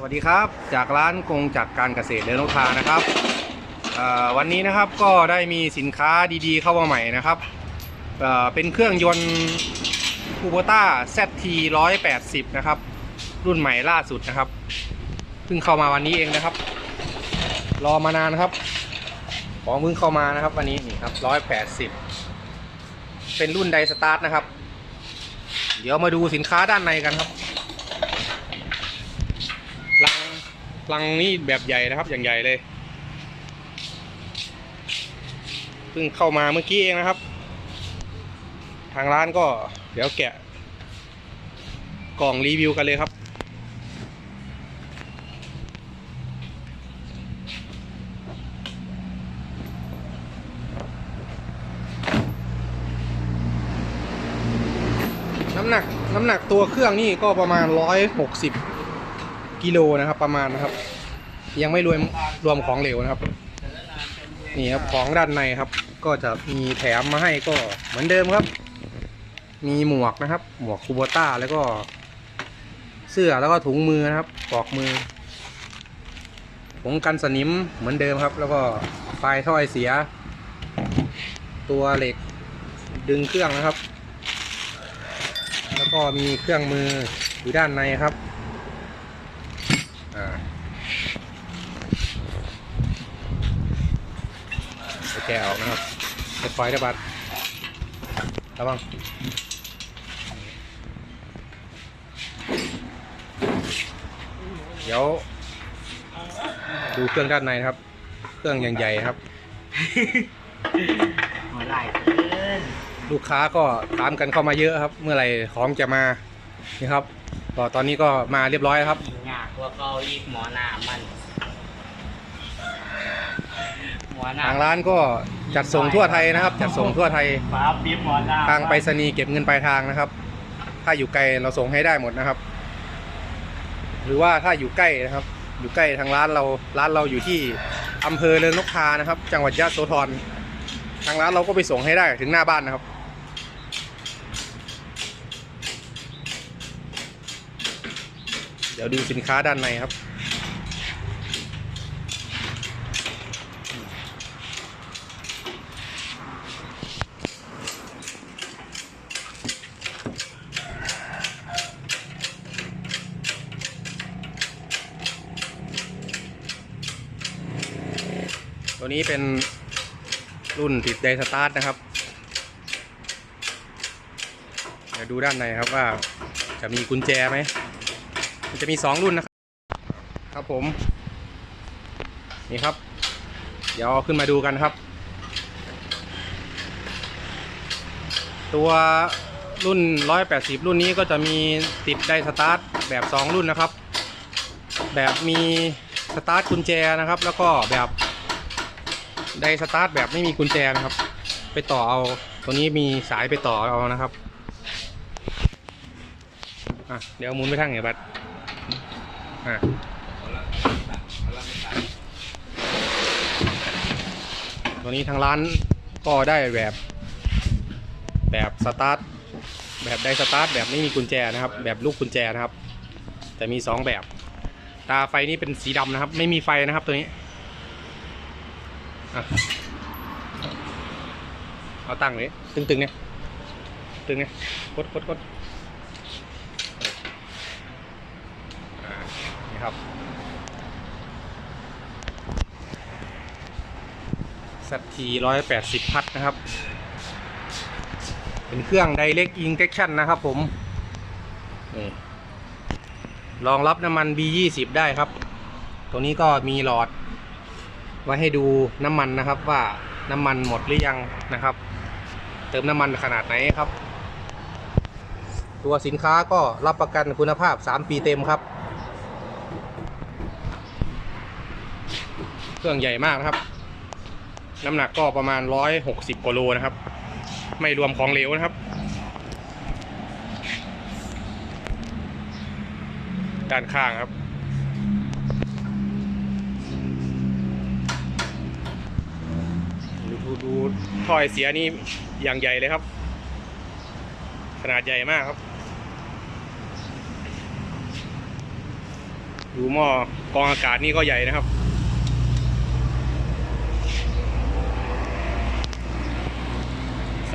สวัสดีครับ จากร้านกงจักการเกษตรเดินนกทานะครับวันนี้นะครับก็ได้มีสินค้าดีๆเข้ามาใหม่นะครับเเป็นเครื่องยนต์คูโบต้า ZT 180 นะครับ รุ่นใหม่ล่าสุดนะครับเพิ่งเข้ามาวันนี้เองนะครับ รอมานานครับ ของเพิ่งเข้ามานะครับ วันนี้นี่ครับ 180 เป็นรุ่นไดสตาร์ทนะครับ เดี๋ยวมาดูสินค้าด้านในกันครับ ลัง ลังนี่แบบใหญ่นะครับอย่างใหญ่เลยเพิ่งเข้ามาเมื่อกี้เองนะครับ ทางร้านก็เดี๋ยวแกะ กล่องรีวิวกันเลยครับ น้ำหนักน้ำหนักตัวเครื่องนี่ก็ประมาณ 160 กิโลนะครับ ประมาณนะครับ ยังไม่รวมรวมของเหลวนะครับ นี่ครับของด้านในครับ ก็จะมีแถมมาให้ก็เหมือนเดิมครับ มีหมวกนะครับ หมวกคูโบต้าแล้วก็ เสื้อแล้วก็ถุงมือนะครับปลอกมือผงกันสนิมเหมือนเดิมครับ แล้วก็ไฟท่อไอเสีย ตัวเหล็กดึงเครื่องนะครับ แล้วก็มีเครื่องมืออยู่ด้านในครับ แกะออกนะครับจะปล่อยได้บัดระวังเดี๋ยว ดูเครื่องด้านในครับ เครื่องอย่างใหญ่ครับหัวไหล่ขึ้นลูกค้าก็ถามกันเข้ามาเยอะครับ เมื่อไหร่ของจะมานี่ครับก็ตอนนี้ก็มาเรียบร้อยครับ หงากกว่าเกาอีกหมอหนามันหมอหนาทางร้านก็จัดส่งทั่วไทยนะครับ จัดส่งทั่วไทยฟ้าบีบหมอหนาทางไปรษณีย์เก็บเงินปลายทางนะครับ ถ้าอยู่ไกลเราส่งให้ได้หมดนะครับ หรือว่าถ้าอยู่ใกล้นะครับ อยู่ใกล้ทางร้านเราร้านเราอยู่ที่อำเภอเริงนกทานะครับ จังหวัดยะโสธรทางร้านเราก็ไปส่งให้ได้ถึงหน้าบ้านนะครับ ดี๋ยวดูสินค้าด้านในครับ ตัวนี้เป็นรุ่นติดไดสตาร์ทนะครับ เดี๋ยวดูด้านในครับว่าจะมีกุญแจไหม มันจะมีสองรุ่นนะครับครับผม นี่ครับ เดี๋ยวเอาขึ้นมาดูกันครับ ตัวรุ่น 180 รุ่นนี้ก็จะมีติดได้สตาร์ทแบบ 2 รุ่นนะครับ แบบมีสตาร์ทกุญแจนะครับ แล้วก็แบบได้สตาร์ทแบบไม่มีกุญแจนะครับ ไปต่อเอาตัวนี้มีสายไปต่อเอานะครับอะเดี๋ยวมุนไปทางไหนบัด อะตัวนี้ทางร้านก็ได้แบบแบบสตาร์ทแบบได้สตาร์ทแบบไม่มีกุญแจนะครับ แบบลูกกุญแจนะครับ แต่มีสองแบบ ตาไฟนี่เป็นสีดำนะครับ ไม่มีไฟนะครับตัวนี้เอาตั้งเลยตึงๆเนี่ยตึงเนี่ยกดกดกดอ่านี่ครับ สัตทีร้อยแปดสิบพัดนะครับ เป็นเครื่อง Direct Injection นะครับผมนี่รองรับน้ำมัน B20 ได้ครับ ตัวนี้ก็มีหลอด ไว้ให้ดูน้ำมันนะครับว่าน้ำมันหมดหรือยังนะครับ เติมน้ำมันขนาดไหนครับ ตัวสินค้าก็รับประกันคุณภาพ 3 ปีเต็มครับ เครื่องใหญ่มากนะครับ น้ำหนักก็ประมาณ 160กิโลนะครับ ไม่รวมของเหลวนะครับ ด้านข้างครับ ดูดูดูท่อไอเสียนี่อย่างใหญ่เลยครับ ขนาดใหญ่มากครับ ดูหม้อกองอากาศนี่ก็ใหญ่นะครับ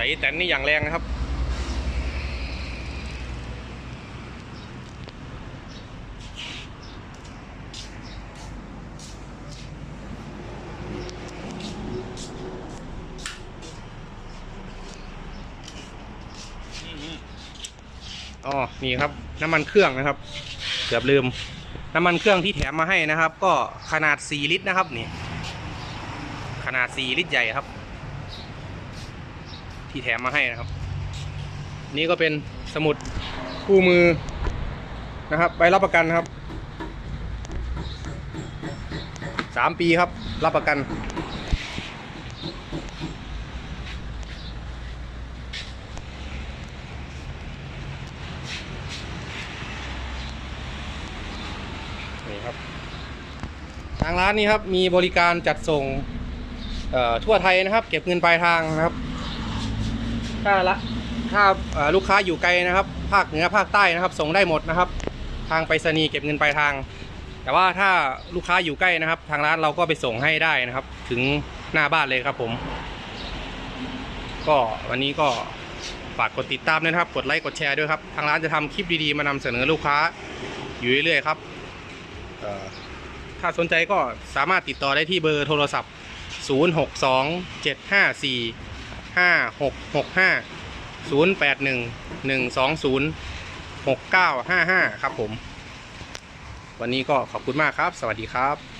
ส่แต่นนี่อย่างแรงนะครับ อ๋อ นี่ครับ น้ำมันเครื่องนะครับ เกือบลืม น้ำมันเครื่องที่แถมมาให้นะครับ ก็ขนาด 4 ลิตรนะครับนี่ ขนาด 4 ลิตรใหญ่ครับ ที่แถมมาให้นะครับ นี่ก็เป็นสมุดคู่มือนะครับใบรับประกันครับ3ปีครับ รับประกัน นี่ครับ ทางร้านนี้ครับ มีบริการจัดส่งทั่วไทยนะครับ เก็บเงินปลายทางนะครับ ถ้าละถ้าลูกค้าอยู่ไกลนะครับ ภาคเหนือภาคใต้นะครับ ส่งได้หมดนะครับ ทางไปรษณีย์เก็บเงินปลายทาง แต่ว่าถ้าลูกค้าอยู่ใกล้นะครับ ทางร้านเราก็ไปส่งให้ได้นะครับ ถึงหน้าบ้านเลยครับผม ก็วันนี้ก็ฝากกดติดตามด้วยนะครับ กดไลค์กดแชร์ด้วยครับ ทางร้านจะทำคลิปดีๆ มานำเสนอลูกค้าอยู่เรื่อยๆครับถ้าสนใจก็สามารถติดต่อได้ที่เบอร์โทรศัพท์ 062 754 5665 081 120 6955 ครับผม วันนี้ก็ขอบคุณมากครับ สวัสดีครับ